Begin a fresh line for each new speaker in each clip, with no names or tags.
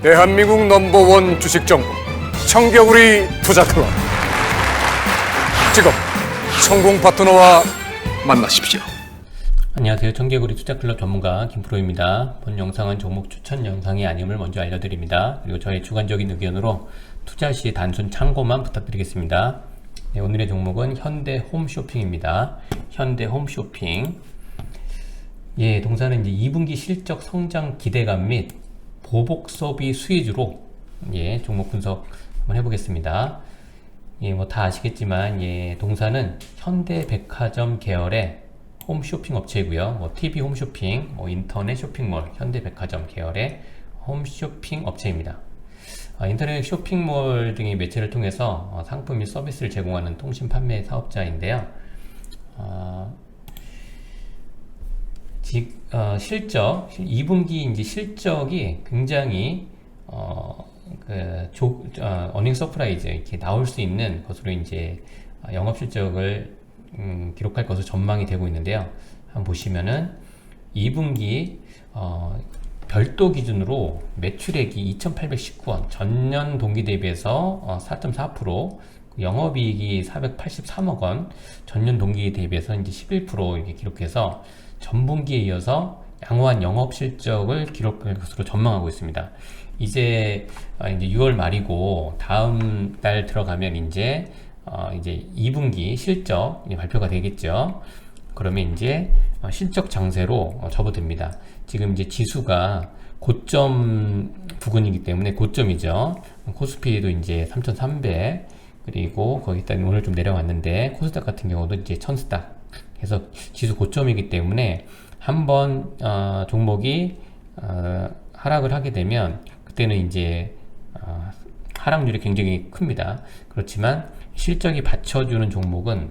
대한민국 넘버원 주식 정보 청겨우리 투자 클럽 지금 성공 파트너와 만나십시오.
안녕하세요. 청개구리 투자클럽 전문가 김프로입니다. 본 영상은 종목 추천 영상이 아님을 먼저 알려드립니다. 그리고 저의 주관적인 의견으로 투자 시 단순 참고만 부탁드리겠습니다. 네, 오늘의 종목은 현대 홈쇼핑입니다. 현대 홈쇼핑. 예, 동사는 이제 2분기 실적 성장 기대감 및 보복 소비 수혜주로 예, 종목 분석 한번 해보겠습니다. 예, 뭐 다 아시겠지만 예, 동사는 현대백화점 계열의 홈쇼핑 업체이고요. 뭐 TV 홈쇼핑, 뭐 인터넷 쇼핑몰, 현대백화점 계열의 홈쇼핑 업체입니다. 아, 인터넷 쇼핑몰 등의 매체를 통해서 어, 상품 및 서비스를 제공하는 통신 판매 사업자인데요. 아, 지, 어, 실적, 2분기 이제 실적이 굉장히 어, 그 조, 어, 어닝 서프라이즈 이렇게 나올 수 있는 것으로 이제 어, 영업 실적을 음, 기록할 것으로 전망이 되고 있는데요. 한번 보시면은 2분기 어, 별도 기준으로 매출액이 2,819원, 전년 동기 대비해서 어, 4.4%, 영업이익이 483억 원, 전년 동기 대비해서 이제 11% 이렇게 기록해서 전분기에 이어서 양호한 영업 실적을 기록할 것으로 전망하고 있습니다. 이제 아, 이제 6월 말이고 다음 달 들어가면 이제 어, 이제 2분기 실적 발표가 되겠죠. 그러면 이제 어, 실적 장세로 어, 접어듭니다. 지금 이제 지수가 고점 부근이기 때문에 고점이죠. 코스피도 이제 3,300 그리고 거기다 오늘 좀 내려왔는데 코스닥 같은 경우도 이제 1000스닥 해서 지수 고점이기 때문에 한번 어, 종목이 어, 하락을 하게 되면 그때는 이제 어, 하락률이 굉장히 큽니다. 그렇지만 실적이 받쳐주는 종목은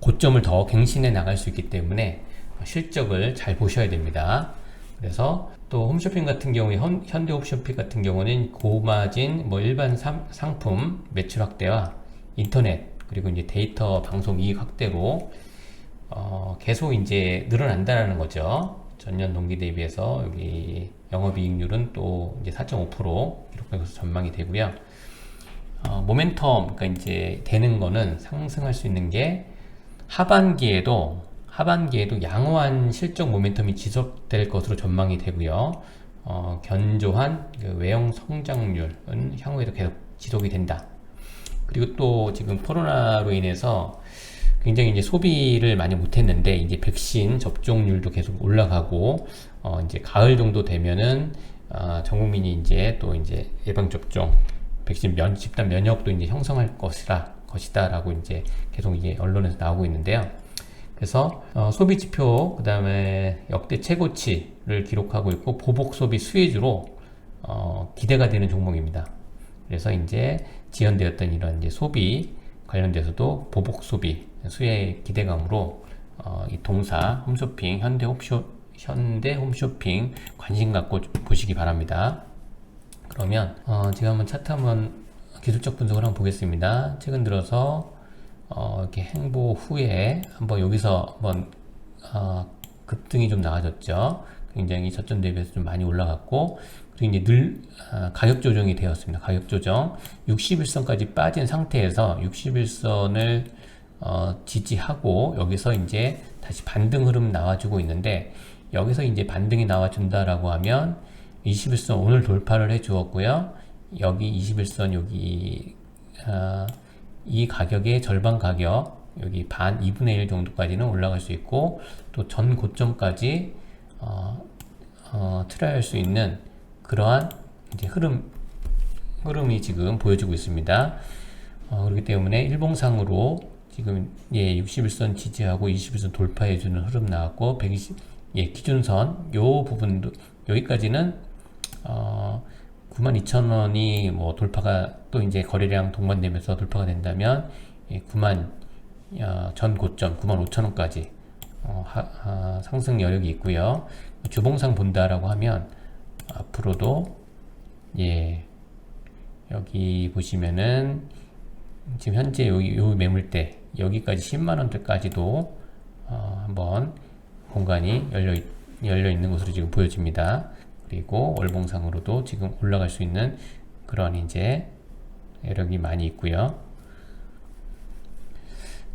고점을 더 갱신해 나갈 수 있기 때문에 실적을 잘 보셔야 됩니다. 그래서 또 홈쇼핑 같은 경우에 현, 현대 홈쇼핑 같은 경우는 고마진 뭐 일반 상, 상품 매출 확대와 인터넷 그리고 이제 데이터 방송 이익 확대로 어, 계속 이제 늘어난다라는 거죠. 전년 동기 대비해서 여기 영업이익률은 또 이제 4.5% 기록할 것으로 전망이 되고요. 어, 모멘텀, 그러니까 이제 되는 거는 상승할 수 있는 게 하반기에도 하반기에도 양호한 실적 모멘텀이 지속될 것으로 전망이 되고요. 어, 견조한 그 외형 성장률은 향후에도 계속 지속이 된다. 그리고 또 지금 코로나로 인해서 굉장히 이제 소비를 많이 못했는데 이제 백신 접종률도 계속 올라가고 어 이제 가을 정도 되면은 어, 전 국민이 이제 또 이제 예방 접종 백신 면 집단 면역도 이제 형성할 것이다 것이다라고 이제 계속 이제 언론에서 나오고 있는데요. 그래서 어, 소비 지표 그다음에 역대 최고치를 기록하고 있고 보복 소비 수혜주로 어, 기대가 되는 종목입니다. 그래서 이제 지연되었던 이런 이제 소비 관련돼서도 보복 소비 수혜 기대감으로 어, 이 동사 홈쇼핑 현대 홈쇼 현대 홈쇼핑 관심 갖고 보시기 바랍니다. 그러면 어, 제가 한번 차트 한번 기술적 분석을 한번 보겠습니다. 최근 들어서 어, 이렇게 행보 후에 한번 여기서 한번 어, 급등이 좀 나아졌죠. 굉장히 저점 대비해서 좀 많이 올라갔고 그리고 이제 늘 아, 가격 조정이 되었습니다. 가격 조정 61선까지 빠진 상태에서 61선을 어, 지지하고 여기서 이제 다시 반등 흐름 나와주고 있는데 여기서 이제 반등이 나와준다라고 하면 21선 오늘 돌파를 해 주었고요. 여기 21선 여기 아, 이 가격의 절반 가격 여기 반 2분의 1 정도까지는 올라갈 수 있고 또 전 고점까지 어, 어, 트라이할 수 있는 그러한 이제 흐름 흐름이 지금 보여지고 있습니다. 어, 그렇기 때문에 일봉상으로 지금 예 61선 지지하고 21선 돌파해주는 흐름 나왔고 120 예 기준선 요 부분도 여기까지는 어 92,000원이 뭐 돌파가 또 이제 거래량 동반되면서 돌파가 된다면 예, 9만 어, 전 고점 95,000원까지 어, 하, 아, 상승 여력이 있고요. 주봉상 본다라고 하면 앞으로도 예 여기 보시면은 지금 현재 여기 요 매물대 여기까지 10만 원대까지도 어, 한번 공간이 열려 있, 열려 있는 것으로 지금 보여집니다. 그리고 월봉상으로도 지금 올라갈 수 있는 그런 이제 여력이 많이 있고요.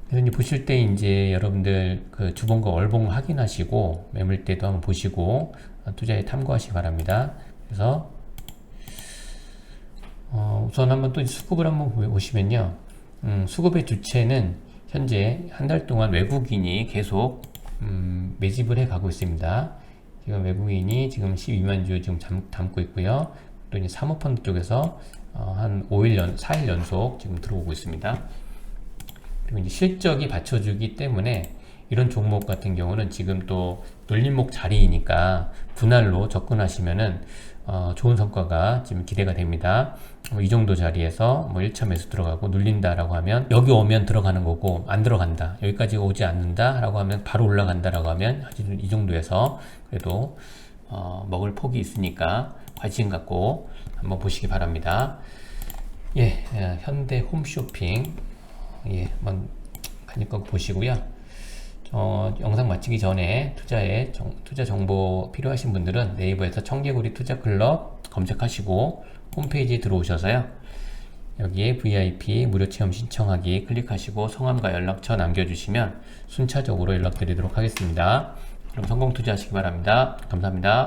그래서 보실 때 이제 여러분들 그 주봉과 월봉 확인하시고 매물대도 한번 보시고 어, 투자에 탐구하시기 바랍니다. 그래서 어, 우선 한번 또 수급을 한번 보- 보시면요. 음, 수급의 주체는 현재 한 달 동안 외국인이 계속 음, 매집을 해 가고 있습니다. 지금 외국인이 지금 12만 주 지금 잠, 담고 있고요. 또 이제 사모펀드 쪽에서 어, 한 5일 연, 4일 연속 지금 들어오고 있습니다. 그리고 이제 실적이 받쳐주기 때문에 이런 종목 같은 경우는 지금 또 눌림목 자리이니까 분할로 접근하시면은 어, 좋은 성과가 지금 기대가 됩니다. 뭐 이 정도 자리에서 뭐 1차 매수 들어가고 눌린다라고 하면 여기 오면 들어가는 거고 안 들어간다. 여기까지 오지 않는다라고 하면 바로 올라간다라고 하면 이 정도에서 그래도 어, 먹을 폭이 있으니까 관심 갖고 한번 보시기 바랍니다. 예, 예, 현대 홈쇼핑 예, 한번 간략하게 보시고요. 어, 영상 마치기 전에 투자에 정- 투자 정보 필요하신 분들은 네이버에서 청개구리 투자 클럽 검색하시고 홈페이지에 들어오셔서요. 여기에 VIP 무료 체험 신청하기 클릭하시고 성함과 연락처 남겨주시면 순차적으로 연락드리도록 하겠습니다. 그럼 성공 투자하시기 바랍니다. 감사합니다.